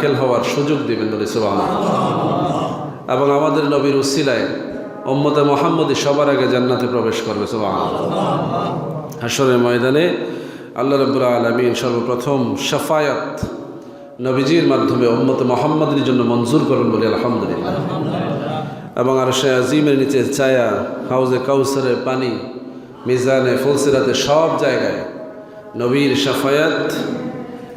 খেল হওয়ার সুযোগ দিবেন সুবাহ এবং আমাদের নবীর উসিলায় ওম্মতে মোহাম্মদী সবার আগে জান্নাতে প্রবেশ করবে সুবাহ ময়দানে আল্লাহ রবুল্লা আলমিন সর্বপ্রথম সাফায়াত নবীজির মাধ্যমে ওম্মতে মোহাম্মদের জন্য মঞ্জুর করবেন বলে আলহামদুলিল্লাহ। এবং আর সে আজিমের নিচে ছায়া, হাউজে কাউসারে পানি, মিজানে ফুলসিরাতে সব জায়গায় নবীর সাফায়াত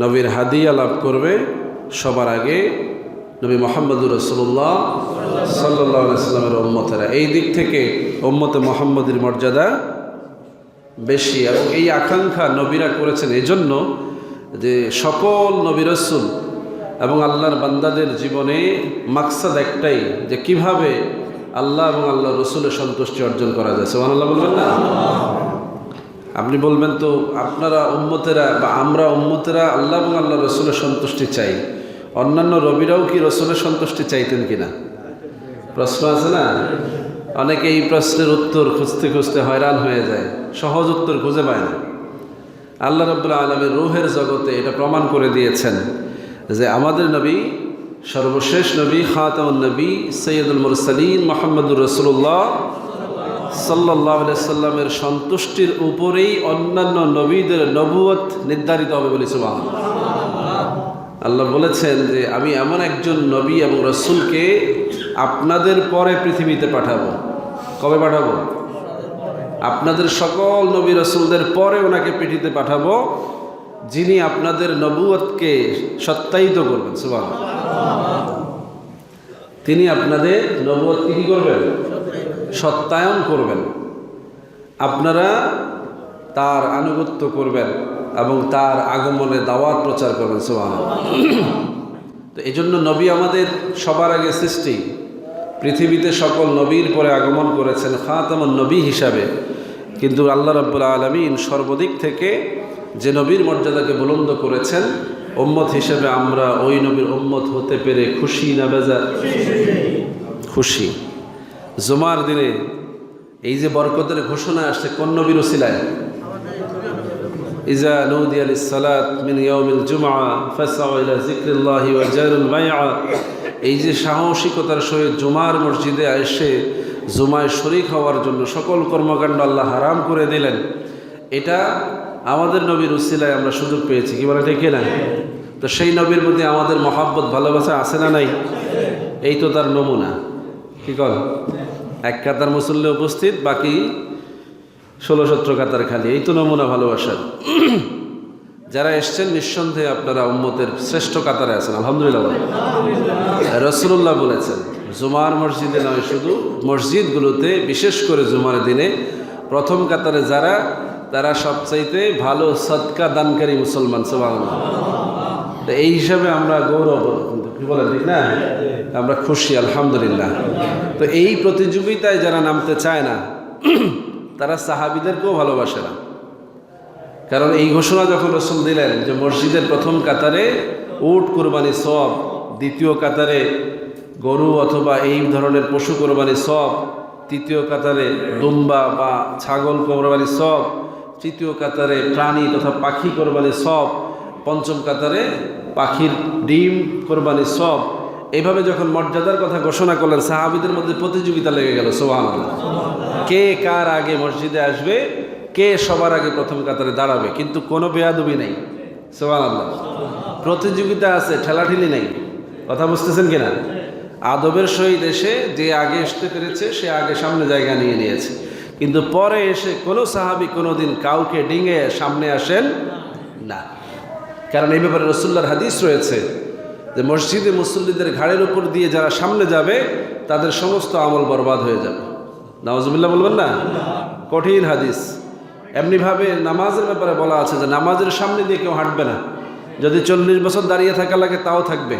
নবীর হাদিয়া লাভ করবে। সবার আগে নবী মোহাম্মদুর রসুল্লাহ সাল্লাহ সাল্লামের ওম্মতেরা এই দিক থেকে ওম্মতে মোহাম্মদের মর্যাদা বেশি এবং এই আকাঙ্ক্ষা নবীরা করেছেন এজন্য যে সকল নবী রসুল এবং আল্লাহর বান্দাদের জীবনে মাকসাদ একটাই, যে কীভাবে আল্লাহ এবং আল্লাহ রসুলের সন্তুষ্টি অর্জন করা যায়। সোহান আল্লাহ বলবেন না? আপনি বলবেন তো আপনারা উম্মতেরা বা আমরা উম্মতেরা আল্লাহ এবং আল্লাহ রসুলের সন্তুষ্টি চাই। অন্যান্য রবিরাও কি রসুলের সন্তুষ্টি চাইতেন কিনা? প্রশ্ন আছে না? অনেকে এই প্রশ্নের উত্তর খুঁজতে খুঁজতে হয়রান হয়ে যায়, সহজ উত্তর খুঁজে পায় না। আল্লাহ রব্বুল্লা আলমের রুহের জগতে এটা প্রমাণ করে দিয়েছেন যে আমাদের নবী, সর্বশেষ নবী খাতাউন নবী, সৈয়দুল মুরসালিন মোহাম্মদুর রসুল্লাহ সাল্লাহ সাল্লামের সন্তুষ্টির উপরেই অন্যান্য নবীদের নবুয়ত নির্ধারিত হবে বলে সুবাহ আল্লাহ বলেছেন যে আমি এমন একজন নবী এবং রসুলকে আপনাদের পরে পৃথিবীতে পাঠাবো। কবে পাঠাবো? আপনাদের সকল নবী রসুলদের পরে ওনাকে পৃথিবীতে পাঠাবো, যিনি আপনাদের নবুয়তকে সত্যায়িত করবেন। সুবাহ তিনি আপনাদের নবুয়তকে কী করবেন? সত্যায়ন করবেন। আপনারা তার আনুগত্য করবেন। এবং তার আগমনে দাওয়াত প্রচার করবেন সোহান তো এই জন্য নবী আমাদের সবার আগে সৃষ্টি। পৃথিবীতে সকল নবীর পরে আগমন করেছেন খাতামন নবী হিসাবে। কিন্তু আল্লাহ রাব্বুল আলমিন সর্বদিক থেকে যে নবীর মর্যাদাকে বুলন্দ করেছেন ওম্মত হিসেবে আমরা ওই নবীর ওম্মত হতে পেরে খুশি না বেজার? খুশি। জুমার দিনে এই যে বরকতের ঘোষণা আসছে, কোন নবীর ওসিলায়? নৌদি আলী সালাত মিন ইয়াউমিল জুমা ফাসাউ ইলা যিকরিল্লাহি ওয়া জারুল বাইআ এই যে সাহসিকতার সহিত জুমার মসজিদে এসে জুমায় শরিক হওয়ার জন্য সকল কর্মকাণ্ড আল্লাহ হারাম করে দিলেন। এটা আমাদের নবীর উসিলায় আমরা সুযোগ পেয়েছি, কি বলে ঠিক না তো সেই নবীর প্রতি আমাদের মহাব্বত, ভালোবাসা আছে না নাই? এই তো তার নমুনা। কি কর এক কাতার মুসল্লি উপস্থিত, বাকি ষোলো সতেরো কাতার খালি, এই তো নমুনা ভালোবাসার। যারা এসছেন, নিঃসন্দেহে আপনারা উম্মতের শ্রেষ্ঠ কাতারে আছেন, আলহামদুলিল্লাহ। রসুল্লাহ বলেছেন, জুমার মসজিদে নয়, শুধু মসজিদগুলোতে, বিশেষ করে জুমার দিনে প্রথম কাতারে যারা, তারা সবচাইতে ভালো সৎকা দানকারী মুসলমান সবাই এই হিসাবে আমরা গৌরব, কি বলে ঠিক না? আমরা খুশি, আলহামদুলিল্লাহ। তো এই প্রতিযোগিতায় যারা নামতে চায় না তারা সাহাবিদেরকেও ভালোবাসে না। কারণ এই ঘোষণা যখন রসুল দিলেন যে মসজিদের প্রথম কাতারে উট কোরবানি সব দ্বিতীয় কাতারে গরু অথবা এই ধরনের পশু কোরবানি সব তৃতীয় কাতারে দুম্বা বা ছাগল কোরবানি সব তৃতীয় কাতারে প্রাণী তথা পাখি কোরবানি সব পঞ্চম কাতারে পাখির ডিম কোরবানি সব এইভাবে যখন মর্যাদার কথা ঘোষণা করলেন, সাহাবিদের মধ্যে প্রতিযোগিতা লেগে গেল সোহান কে কার আগে মসজিদে আসবে, কে সবার আগে প্রথম কাতারে দাঁড়াবে, কিন্তু কোনো বেয়াদবি নেই। সোহান আল্লাহ প্রতিযোগিতা আছে, ঠেলাঠেলি নেই। কথা বুঝতেছেন কিনা? আদবের সহিত এসে যে আগে আসতে পেরেছে, সে আগে সামনে জায়গা নিয়ে নিয়েছে। কিন্তু পরে এসে কোনো সাহাবি কোনো দিন কাউকে ডিঙে সামনে আসেন না। কারণ এই ব্যাপারে রসুল্লার হাদিস রয়েছে যে মসজিদে মুসল্লিদের ঘাড়ের উপর দিয়ে যারা সামনে যাবে, তাদের সমস্ত আমল বরবাদ হয়ে যাবে। নওয়াজবিল্লা বলবেন না? কঠিন হাদিস। এমনিভাবে নামাজের ব্যাপারে বলা আছে যে নামাজের সামনে দিয়ে কেউ হাঁটবে না। যদি চল্লিশ বছর দাঁড়িয়ে থাকা লাগে তাও থাকবে।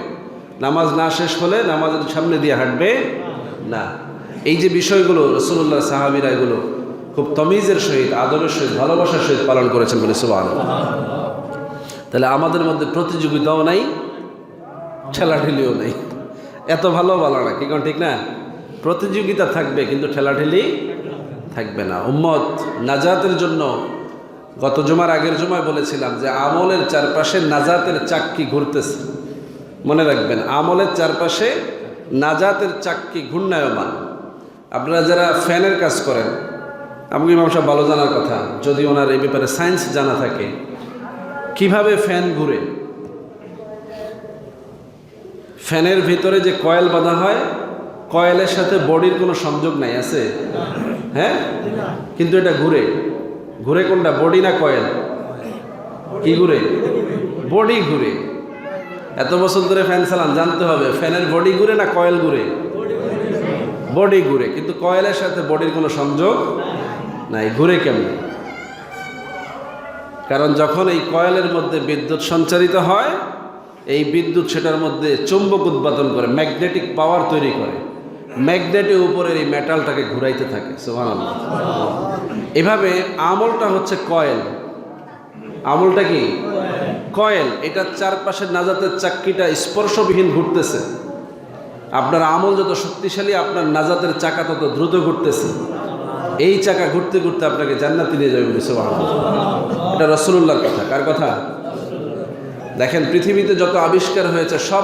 নামাজ না শেষ হলে নামাজের সামনে দিয়ে হাঁটবে না। এই যে বিষয়গুলো রসুল্লাহ সাহাবিরা এগুলো খুব তমিজের সহিত, আদরের সহিত, ভালোবাসার সহিত পালন করেছেন বলে সুবাহ তাহলে আমাদের মধ্যে প্রতিযোগিতাও নাই, ঠেলাঠেলিও নেই। এত ভালো বলা না, কি কোন ঠিক না? প্রতিযোগিতা থাকবে, কিন্তু ঠেলাঠেলি থাকবে না। উম্মত নাজাতের জন্য, গত জমার আগের জমায় বলেছিলাম যে আমলের চারপাশে নাজাতের চাক্কি ঘুরতেছে। মনে রাখবেন, আমলের চারপাশে নাজাতের চাককি ঘূর্ণায়মান। আপনারা যারা ফ্যানের কাজ করেন আমাকে ইমাম সাহেব ভালো জানার কথা, যদি ওনার এই ব্যাপারে সায়েন্স জানা থাকে, কীভাবে ফ্যান ঘুরে? ফ্যানের ভিতরে যে কয়েল বাঁধা হয় কয়েলের সাথে বডির কোনো সংযোগ নাই, আছে? হ্যাঁ? কিন্তু এটা ঘুরে। ঘুরে কোনটা? বডি না কয়েল? কি ঘুরে? বডি ঘুরে। এত বছর ধরে ফ্যান চালান, জানতে হবে, ফ্যানের বডি ঘুরে না কয়েল ঘুরে? বডি ঘুরে, কিন্তু কয়েলের সাথে বডির কোনো সংযোগ নাই, ঘুরে কেমন? কারণ যখন এই কয়েলের মধ্যে বিদ্যুৎ সঞ্চারিত হয়, এই বিদ্যুৎ সেটার মধ্যে চুম্বক উৎপাদন করে, ম্যাগনেটিক পাওয়ার তৈরি করে। ম্যাগনেটের উপরের এই মেটালটাকে ঘুরাইতে থাকে, সুবহানাল্লাহ। এভাবে আমলটা হচ্ছে কয়েল। আমলটা কি? কয়েল। এটার চারপাশের নাজাতের চাক্কিটা স্পর্শবিহীন ঘুরতেছে। আপনার আমল যত শক্তিশালী, আপনার নাজাতের চাকা তত দ্রুত ঘুরতেছে। এই চাকা ঘুরতে ঘুরতে আপনাকে জান্নাতি নিয়ে যাবে সুবহানাল্লাহ। এটা রসুল্লাহর কথা। কার কথা? দেখেন, পৃথিবীতে যত আবিষ্কার হয়েছে, সব